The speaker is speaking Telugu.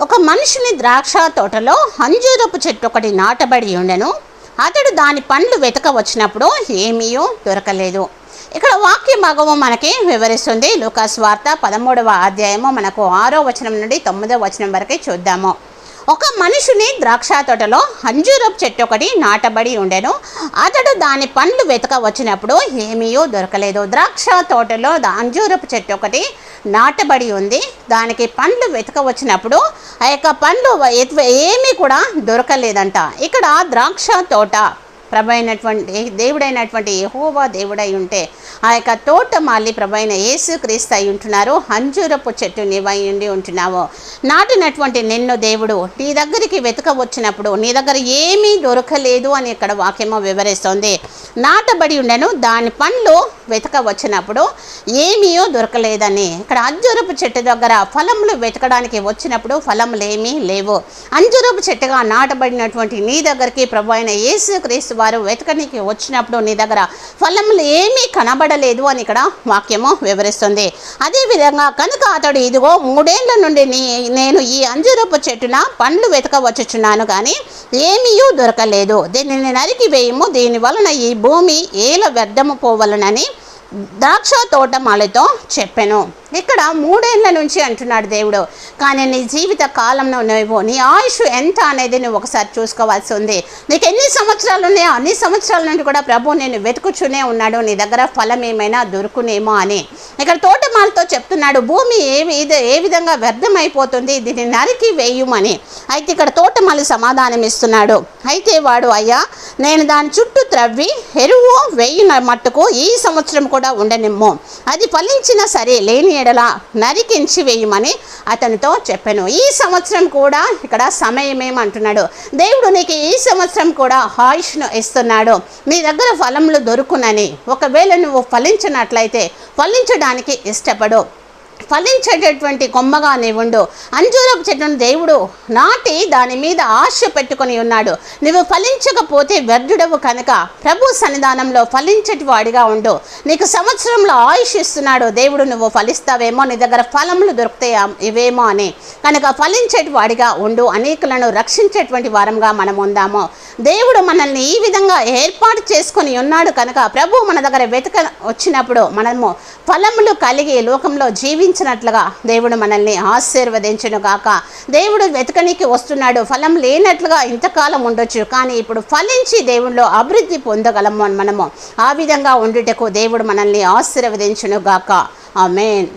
ఒక మనిషిని ద్రాక్ష తోటలో అంజూరపు చెట్టు ఒకటి నాటబడి ఉండెను. అతడు దాని పండ్లు వెతక వచ్చినప్పుడు ఏమీయో దొరకలేదు. ఇక్కడ వాక్య భాగము మనకి వివరిస్తుంది. లూకాస్ వార్త పదమూడవ అధ్యాయము మనకు ఆరో వచనం నుండి తొమ్మిదవ వచనం వరకు చూద్దాము. ఒక మనుషుని ద్రాక్ష తోటలో అంజూరపు చెట్టు ఒకటి నాటబడి ఉండెను. అతడు దాని పండ్లు వెతక వచ్చినప్పుడు ఏమీయో దొరకలేదు. ద్రాక్ష తోటలో దా- అంజూరపు చెట్టు ఒకటి నాటబడి ఉంది. దానికి పండ్లు వెతక వచ్చినప్పుడు ఆ యొక్క పండ్లు ఏమీ కూడా దొరకలేదంట. ఇక్కడ ద్రాక్ష తోట ప్రభైనటువంటి దేవుడైనటువంటి యహోవా దేవుడై ఉంటే ఆ యొక్క తోట మాలి ప్రభైన యేసు క్రీస్తు అయి ఉంటున్నారు. అంజూరపు చెట్టు నీవై ఉండి ఉంటున్నావు. నాటినటువంటి నిన్ను దేవుడు నీ దగ్గరికి వెతక వచ్చినప్పుడు నీ దగ్గర ఏమీ దొరకలేదు అని ఇక్కడ వాక్యము వివరిస్తోంది. నాటబడి ఉండెను దాని పండ్లు వెతక వచ్చినప్పుడు ఏమీయో దొరకలేదని. ఇక్కడ అంజూరపు చెట్టు దగ్గర ఫలములు వెతకడానికి వచ్చినప్పుడు ఫలములు ఏమీ లేవు. అంజూరపు చెట్టుగా నాటబడినటువంటి నీ దగ్గరికి ప్రభు అయిన యేసు క్రీస్తు వారు వెతకనికి వచ్చినప్పుడు నీ దగ్గర ఫలములు ఏమీ కనబడలేదు అని ఇక్కడ వాక్యము వివరిస్తుంది. అదేవిధంగా కనుక అతడు ఇదిగో మూడేళ్ళ నుండి నీ నేను ఈ అంజూరపు చెట్టున పండ్లు వెతకవచ్చున్నాను కానీ ఏమీ దొరకలేదు. దీనిని నరికి వేయము దీని వలన ఈ భూమి ఏల వ్యర్థము పోవలనని ద్రాక్ష తోటమాలతో చెప్పాను. ఇక్కడ మూడేళ్ళ నుంచి అంటున్నాడు దేవుడు. కానీ నీ జీవిత కాలంలో నువ్వు నీ ఆయుష్ ఎంత అనేది నువ్వు ఒకసారి చూసుకోవాల్సి ఉంది. నీకు ఎన్ని సంవత్సరాలు ఉన్నాయో అన్ని సంవత్సరాల నుండి కూడా ప్రభు నేను వెతుకుచునే ఉన్నాడు. నీ దగ్గర ఫలం ఏమైనా దొరుకునేమో అని. ఇక్కడ తోటమాలతో చెప్తున్నాడు భూమి ఏ ఏ విధంగా వ్యర్థమైపోతుంది? దీన్ని నరికి వేయుమని. అయితే ఇక్కడ తోటమాలి సమాధానం ఇస్తున్నాడు. అయితే వాడు అయ్యా నేను దాని చుట్టూ త్రవ్వి ఎరువు వేయిన మట్టుకు ఈ సంవత్సరం కూడా ఉండనిమ్ము. అది ఫలించినా సరే లేని ఎడల నరికించి వేయమని అతనితో చెప్పాను. ఈ సంవత్సరం కూడా ఇక్కడ సమయమేమంటున్నాడు? దేవుడు నీకు ఈ సంవత్సరం కూడా ఆయుష్ను ఇస్తున్నాడు. నీ దగ్గర ఫలములు దొరుకునని. ఒకవేళ నువ్వు ఫలించినట్లయితే ఫలించడానికి ఇష్టపడు. ఫలించేటటువంటి కొమ్మగా నీవుండు అంజూరపు చెట్టును దేవుడు నాటి దాని మీద ఆశ పెట్టుకుని ఉన్నాడు. నువ్వు ఫలించకపోతే వ్యర్థుడవు కనుక ప్రభు సన్నిధానంలో ఫలించటి వాడిగా ఉండు. నీకు సంవత్సరంలో ఆయుష్ ఇస్తున్నాడు. దేవుడు నువ్వు ఫలిస్తావేమో నీ దగ్గర ఫలములు దొరుకుతాయా? ఇవేమో అని. కనుక ఫలించేటి వాడిగా ఉండు. అనేకులను రక్షించేటువంటి వారంగా మనం ఉందాము. దేవుడు మనల్ని ఈ విధంగా ఏర్పాటు చేసుకొని ఉన్నాడు కనుక ప్రభు మన దగ్గర వెతక వచ్చినప్పుడు మనము ఫలములు కలిగి లోకంలో జీవి జీవించినట్లుగా దేవుడు మనల్ని ఆశీర్వదించును గాక దేవుడు వెతకనికి వస్తున్నాడు ఫలం లేనట్లుగా ఇంతకాలం ఉండొచ్చు కానీ ఇప్పుడు ఫలించి దేవుడిలో అభివృద్ధి పొందగలము అని మనము ఆ విధంగా ఉండుటకు దేవుడు మనల్ని ఆశీర్వదించును గాక ఆమెన్.